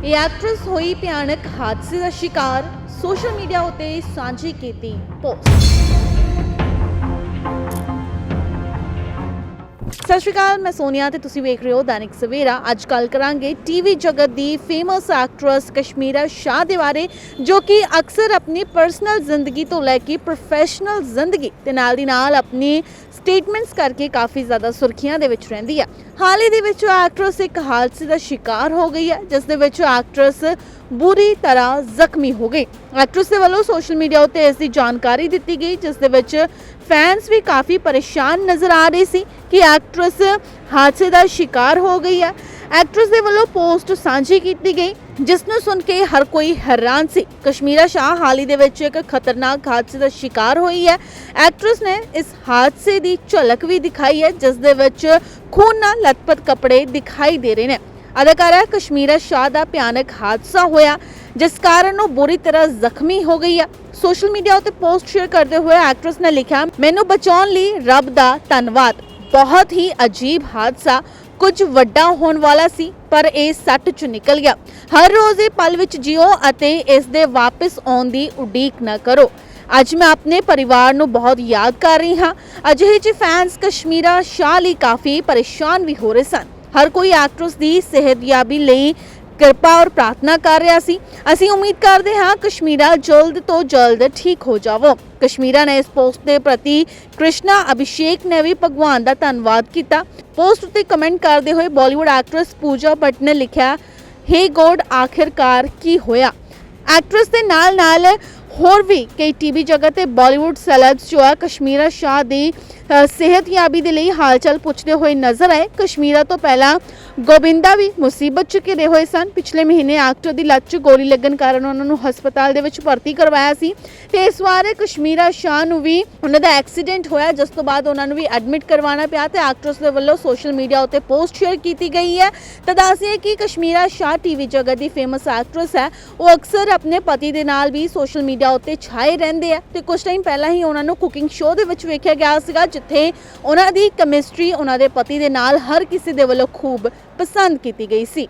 ਇਹ ਐਕਟਰੈਸ ਹੋਈ ਭਿਆਨਕ ਹਾਦਸੇ ਦਾ ਸ਼ਿਕਾਰ ਸੋਸ਼ਲ ਮੀਡੀਆ ਉਤੇ ਸਾਂਝੀ ਕੀਤੀ ਪੋਸਟ ਸਤਿ ਸ਼੍ਰੀ ਅਕਾਲ, ਮੈਂ ਸੋਨੀਆ ਤੇ ਤੁਸੀਂ ਵੇਖ ਰਹੇ ਹੋ ਦੈਨਿਕ ਸਵੇਰਾ। ਅੱਜ ਕੱਲ ਕਰਾਂਗੇ ਟੀਵੀ ਜਗਤ ਦੀ ਫੇਮਸ ਐਕਟਰੈਸ ਕਸ਼ਮੀਰਾ ਸ਼ਾਹ ਦੇ ਬਾਰੇ, ਜੋ ਕਿ ਅਕਸਰ ਆਪਣੀ ਪਰਸਨਲ ਜ਼ਿੰਦਗੀ ਤੋਂ ਲੈ ਕੇ ਪ੍ਰੋਫੈਸ਼ਨਲ ਜ਼ਿੰਦਗੀ ਤੇ ਨਾਲ ਦੀ ਨਾਲ ਆਪਣੀ ਸਟੇਟਮੈਂਟਸ ਕਰਕੇ ਕਾਫੀ ਜ਼ਿਆਦਾ ਸੁਰਖੀਆਂ ਦੇ ਵਿੱਚ ਰਹਿੰਦੀ ਹੈ ਹਾਲ ਹੀ ਦੇ ਵਿੱਚ ਉਹ ਐਕਟਰੈਸ ਇੱਕ ਹਾਦਸੇ ਦਾ ਸ਼ਿਕਾਰ ਹੋ ਗਈ ਹੈ ਜਿਸ ਦੇ ਵਿੱਚ ਉਹ ਐਕਟਰੈਸ ਬੁਰੀ ਤਰ੍ਹਾਂ ਜ਼ਖਮੀ ਹੋ ਗਈ ਐਕਟਰੈਸ ਦੇ ਵੱਲੋਂ ਸੋਸ਼ਲ ਮੀਡੀਆ ਉੱਤੇ ਇਸ ਦੀ ਜਾਣਕਾਰੀ ਦਿੱਤੀ ਗਈ, ਜਿਸ ਦੇ ਵਿੱਚ ਫੈਨਸ ਵੀ ਕਾਫੀ ਪਰੇਸ਼ਾਨ ਨਜ਼ਰ ਆ ਰਹੇ ਸੀ ਕਿ ਐਕਟਰੈਸ ਹਾਦਸੇ ਦਾ ਸ਼ਿਕਾਰ ਹੋ ਗਈ ਹੈ। ਐਕਟਰੈਸ ਦੇ ਵੱਲੋਂ ਪੋਸਟ ਸਾਂਝੀ ਕੀਤੀ ਗਈ, ਜਿਸ ਨੂੰ ਸੁਣ ਕੇ ਹਰ ਕੋਈ ਹੈਰਾਨ ਸੀ। ਕਸ਼ਮੀਰਾ ਸ਼ਾਹ ਹਾਲ ਹੀ ਦੇ ਵਿੱਚ ਇੱਕ ਖਤਰਨਾਕ ਹਾਦਸੇ ਦਾ ਸ਼ਿਕਾਰ ਹੋਈ ਹੈ। ਐਕਟਰੈਸ ਨੇ ਇਸ ਹਾਦਸੇ ਦੀ ਝਲਕ ਵੀ ਦਿਖਾਈ ਹੈ, ਜਿਸ ਦੇ ਵਿੱਚ ਖੂਨ ਨਾਲ ਲਤਪਤ ਕੱਪੜੇ ਦਿਖਾਈ ਦੇ ਰਹੇ ਨੇ। ਅਦਾਕਾਰਾ ਕਸ਼ਮੀਰਾ ਸ਼ਾਹ ਦਾ ਭਿਆਨਕ ਹਾਦਸਾ ਹੋਇਆ, ਜਿਸ ਕਾਰਨ ਉਹ ਬੁਰੀ ਤਰ੍ਹਾਂ ਜ਼ਖਮੀ ਹੋ ਗਈ ਆ। ਸੋਸ਼ਲ ਮੀਡੀਆ ਉੱਤੇ ਪੋਸਟ ਸ਼ੇਅਰ ਕਰਦੇ ਹੋਏ ਐਕਟਰੈਸ ਨੇ ਲਿਖਿਆ, ਮੈਨੂੰ ਬਚਾਉਣ ਲਈ ਰੱਬ ਦਾ ਧੰਨਵਾਦ। ਬਹੁਤ ਹੀ ਅਜੀਬ ਹਾਦਸਾ, ਕੁਝ ਵੱਡਾ ਹੋਣ ਵਾਲਾ ਸੀ, ਪਰ ਇਹ ਸੱਟ ਚ ਨਿਕਲ ਗਿਆ। ਹਰ ਰੋਜ਼ ਇਹ ਪਲ ਵਿੱਚ ਜਿਓ ਅਤੇ ਇਸ ਦੇ ਵਾਪਸ ਆਉਣ ਦੀ ਉਡੀਕ ਨਾ ਕਰੋ। ਅੱਜ ਮੈਂ ਆਪਣੇ ਪਰਿਵਾਰ ਨੂੰ ਬਹੁਤ ਯਾਦ ਕਰ ਰਹੀ ਹਾਂ। ਅਜਿਹੇ ਚ ਫੈਨਸ ਕਸ਼ਮੀਰਾ ਸ਼ਾਹ ਲਈ ਕਾਫੀ ਪਰੇਸ਼ਾਨ ਵੀ ਹੋ ਰਹੇ ਸਨ। ਹਰ ਕੋਈ ਐਕਟਰਸ ਦੀ ਸਿਹਤਯਾਬੀ ਲਈ ਕਿਰਪਾ ਔਰ ਪ੍ਰਾਰਥਨਾ ਕਰ ਰਿਹਾ ਸੀ। ਅਸੀਂ ਉਮੀਦ ਕਰਦੇ ਹਾਂ ਕਸ਼ਮੀਰਾ ਜਲਦ ਤੋਂ ਜਲਦ ਠੀਕ ਹੋ ਜਾਵੋ। ਕਸ਼ਮੀਰਾ ਨੇ ਇਸ ਪੋਸਟ ਦੇ ਪ੍ਰਤੀ ਕ੍ਰਿਸ਼ਨਾ ਅਭਿਸ਼ੇਕ ਨੇ ਵੀ ਭਗਵਾਨ ਦਾ ਧੰਨਵਾਦ ਕੀਤਾ। ਪੋਸਟ ਉੱਤੇ ਕਮੈਂਟ ਕਰਦੇ ਹੋਏ ਬਾਲੀਵੁੱਡ ਐਕਟਰੈਸ ਪੂਜਾ ਭੱਟ ਨੇ ਲਿਖਿਆ, ਹੇ ਗੋਡ, ਆਖਿਰਕਾਰ ਕੀ ਹੋਇਆ? ਐਕਟਰੈਸ ਦੇ ਨਾਲ ਨਾਲ ਹੋਰ ਵੀ ਕਈ ਟੀਵੀ ਜਗਤ ਤੇ ਬਾਲੀਵੁੱਡ ਸੈਲਬਸ ਜੋ ਆ ਕਸ਼ਮੀਰਾ ਸ਼ਾਹ ਦੀ ਸਿਹਤਯਾਬੀ ਦੇ ਲਈ ਹਾਲਚਲ ਪੁੱਛਦੇ ਹੋਏ ਨਜ਼ਰ ਆਏ। ਕਸ਼ਮੀਰਾ ਤੋਂ ਪਹਿਲਾਂ ਗੋਬਿੰਦਾ ਵੀ ਮੁਸੀਬਤ ਚ ਘਿਰੇ ਹੋਏ ਸਨ। ਪਿਛਲੇ ਮਹੀਨੇ ਐਕਟਰ ਦੀ ਲੱਤ 'ਚ ਗੋਲੀ ਲੱਗਣ ਕਾਰਨ ਉਹਨਾਂ ਨੂੰ ਹਸਪਤਾਲ ਦੇ ਵਿੱਚ ਭਰਤੀ ਕਰਵਾਇਆ ਸੀ। ਤੇ ਇਸ ਵਾਰ ਕਸ਼ਮੀਰਾ ਸ਼ਾਹ ਨੂੰ ਵੀ ਉਹਨਾਂ ਦਾ ਐਕਸੀਡੈਂਟ ਹੋਇਆ, ਜਿਸ ਤੋਂ ਬਾਅਦ ਉਹਨਾਂ ਨੂੰ ਵੀ ਐਡਮਿਟ ਕਰਵਾਉਣਾ ਪਿਆ ਤੇ ਐਕਟਰਸ ਦੇ ਵੱਲੋਂ ਸੋਸ਼ਲ ਮੀਡੀਆ ਉੱਤੇ ਪੋਸਟ ਸ਼ੇਅਰ ਕੀਤੀ ਗਈ ਹੈ। ਤਾਂ ਦੱਸਿਏ ਕਿ ਕਸ਼ਮੀਰਾ ਸ਼ਾਹ ਟੀਵੀ ਜਗਤ ਦੀ ਫੇਮਸ ਐਕਟਰਸ ਹੈ। ਉਹ ਅਕਸਰ ਆਪਣੇ ਪਤੀ ਦੇ ਨਾਲ ਵੀ ਸੋਸ਼ਲ ਮੀਡੀਆ ਉੱਤੇ ਛਾਏ ਰਹਿੰਦੇ ਆ ਤੇ ਕੁਝ ਟਾਈਮ ਪਹਿਲਾਂ ਹੀ ਉਹਨਾਂ ਨੂੰ ਕੁਕਿੰਗ ਸ਼ੋਅ ਦੇ ਵਿੱਚ ਵੇਖਿਆ ਗਿਆ ਸੀਗਾ, ਜਿੱਥੇ ਉਹਨਾਂ ਦੀ ਕੈਮਿਸਟਰੀ ਉਹਨਾਂ ਦੇ ਪਤੀ ਦੇ ਨਾਲ ਹਰ ਕਿਸੇ ਦੇ ਵੱਲੋਂ ਖੂਬ ਪਸੰਦ ਕੀਤੀ ਗਈ ਸੀ।